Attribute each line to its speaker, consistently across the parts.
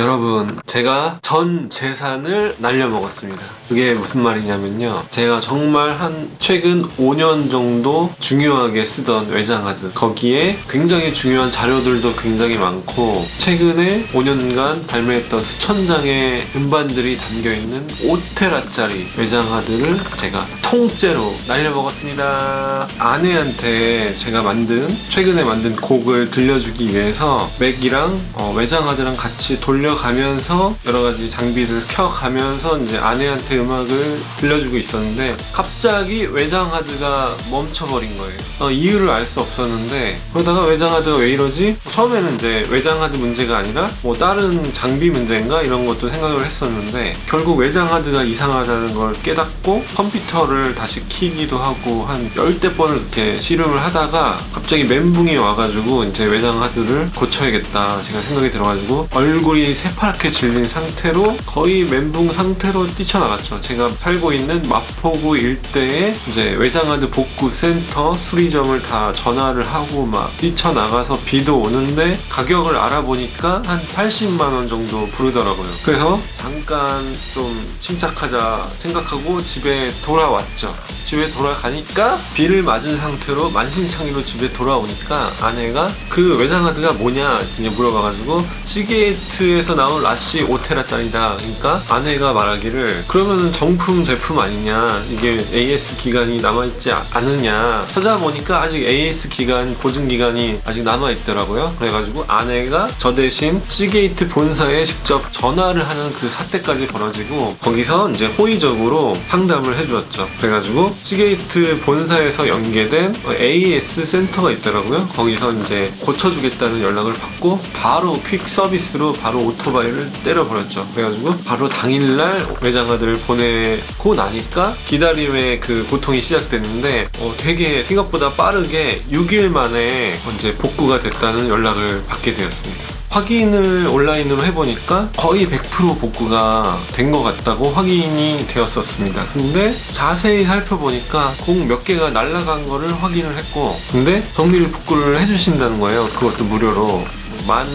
Speaker 1: 여러분, 제가 전 재산을 날려먹었습니다. 그게 무슨 말이냐면요. 제가 정말 한 최근 5년 정도 중요하게 쓰던 외장하드. 거기에 굉장히 중요한 자료들도 굉장히 많고, 최근에 5년간 발매했던 수천 장의 음반들이 담겨있는 5테라짜리 외장하드를 제가 통째로 날려먹었습니다. 아내한테 제가 만든, 최근에 만든 곡을 들려주기 위해서 맥이랑 어, 외장하드랑 같이 돌려 가면서 여러 가지 장비를 켜가면서 이제 아내한테 음악을 들려주고 있었는데 갑자기 외장하드가 멈춰버린 거예요. 어, 이유를 알 수 없었는데 그러다가 외장하드가 왜 이러지? 처음에는 이제 외장하드 문제가 아니라 뭐 다른 장비 문제인가 이런 것도 생각을 했었는데 결국 외장하드가 이상하다는 걸 깨닫고 컴퓨터를 다시 키기도 하고 한 열대 번을 이렇게 실험을 하다가 갑자기 멘붕이 와가지고 이제 외장하드를 고쳐야겠다 제가 생각이 들어가지고 얼굴이 새파랗게 질린 상태로 거의 멘붕 상태로 뛰쳐나갔죠. 제가 살고 있는 마포구 일대에 이제 외장하드 복구 센터 수리점을 다 전화를 하고 막 뛰쳐나가서 비도 오는데 가격을 알아보니까 한 80만 원 정도 부르더라고요. 그래서 잠깐 좀 침착하자 생각하고 집에 돌아왔죠. 집에 돌아가니까 비를 맞은 상태로 만신창이로 집에 돌아오니까 아내가 그 외장하드가 뭐냐 이제 물어봐가지고 시게이트에서 나온 라시 5테라짜리다. 그러니까 아내가 말하기를 그러면은 정품 제품 아니냐. 이게 AS 기간이 남아있지 아- 않느냐. 찾아보니까 아직 AS 기간 보증 기간이 아직 남아있더라고요. 그래가지고 아내가 저 대신 시게이트 본사에 직접 전화를 하는 그 사태까지 벌어지고 거기서 이제 호의적으로 상담을 해주었죠. 그래가지고 시게이트 본사에서 연계된 AS 센터가 있더라고요 거기서 이제 고쳐주겠다는 연락을 받고 바로 퀵 서비스로 바로 오토바이를 때려버렸죠. 그래가지고 바로 당일날 외장하드를 보내고 나니까 기다림의 그 고통이 시작됐는데 어, 되게 생각보다 빠르게 6일 만에 이제 복구가 됐다는 연락을 받게 되었습니다. 확인을 온라인으로 해보니까 거의 100% 복구가 된 것 같다고 확인이 되었었습니다. 근데 자세히 살펴보니까 공 몇 개가 날아간 거를 확인을 했고, 근데 정밀 복구를 해주신다는 거예요. 그것도 무료로. 만,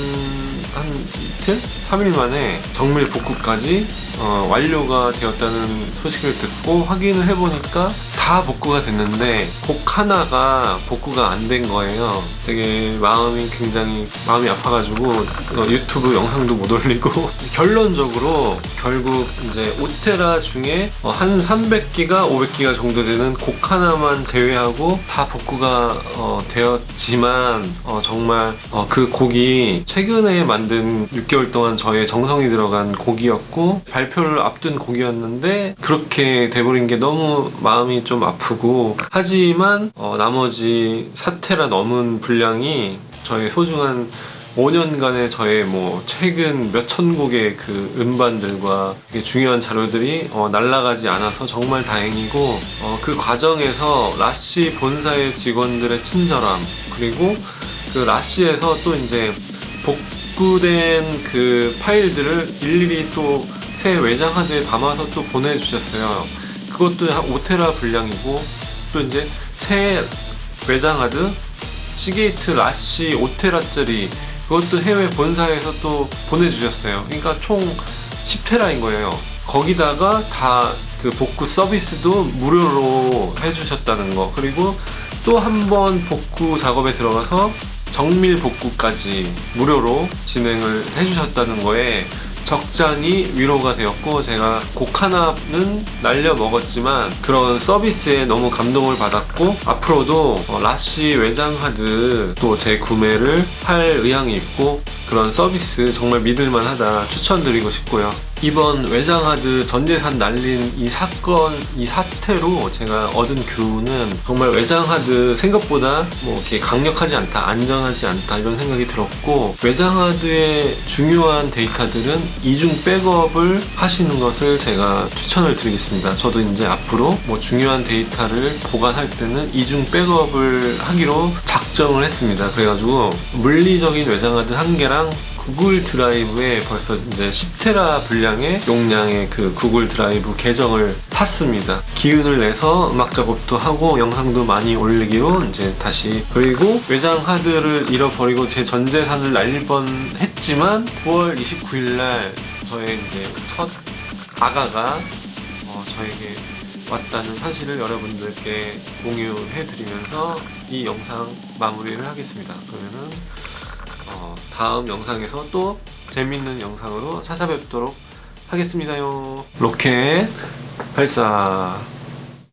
Speaker 1: 한 이틀? 3일 만에 정밀 복구까지 어, 완료가 되었다는 소식을 듣고 확인을 해보니까 다 복구가 됐는데 곡 하나가 복구가 안 된 거예요. 되게 마음이 굉장히 마음이 아파가지고 어, 유튜브 영상도 못 올리고 결론적으로 결국 이제 5테라 중에 어, 한 300기가 500기가 정도 되는 곡 하나만 제외하고 다 복구가 어, 되었지만 어, 정말 어, 그 곡이 최근에 만든 6개월 동안 저의 정성이 들어간 곡이었고 발표를 앞둔 곡이었는데 그렇게 돼버린 게 너무 마음이 좀 아프고 하지만 어, 나머지 4테라 넘은 분량이 저의 소중한 5년간의 저의 뭐 최근 몇천 곡의 그 음반들과 되게 중요한 자료들이 어, 날아가지 않아서 정말 다행이고 어, 그 과정에서 라시 본사의 직원들의 친절함 그리고 그 라시에서 또 이제 복구된 그 파일들을 일일이 또 새 외장 하드에 담아서 또 보내주셨어요. 그것도 한 5테라 분량이고 또 이제 새 외장 하드 시게이트 라시 5테라짜리 그것도 해외 본사에서 또 보내주셨어요. 그러니까 총 10테라인 거예요. 거기다가 다 그 복구 서비스도 무료로 해주셨다는 거. 그리고 또 한 번 복구 작업에 들어가서 정밀 복구까지 무료로 진행을 해주셨다는 거에 적잖이 위로가 되었고 제가 곡 하나는 날려 먹었지만 그런 서비스에 너무 감동을 받았고 앞으로도 어, 라시 외장 하드 또제 구매를 할 의향이 있고 그런 서비스 정말 믿을만하다 추천드리고 싶고요. 이번 외장 하드 전재산 날린 이 사건, 이 사태로 제가 얻은 교훈은 정말 외장 하드 생각보다 뭐 이렇게 강력하지 않다, 안전하지 않다 이런 생각이 들었고 외장 하드의 중요한 데이터들은 이중 백업을 하시는 것을 제가 추천을 드리겠습니다. 저도 이제 앞으로 뭐 중요한 데이터를 보관할 때는 이중 백업을 하기로 작정을 했습니다. 그래가지고 물리적인 외장 하드 한 개랑 구글 드라이브에 벌써 이제 10테라 분량의 용량의 그 구글 드라이브 계정을 샀습니다. 기운을 내서 음악 작업도 하고 영상도 많이 올리기로 이제 다시 그리고 외장 하드를 잃어버리고 제 전 재산을 날릴 뻔 했지. 했지만 9월 29일 날 저의 이제 첫 아가가 어, 저에게 왔다는 사실을 여러분들께 공유해 드리면서 이 영상 마무리를 하겠습니다. 그러면은 어, 다음 영상에서 또 재밌는 영상으로 찾아뵙도록 하겠습니다요. 로켓 발사.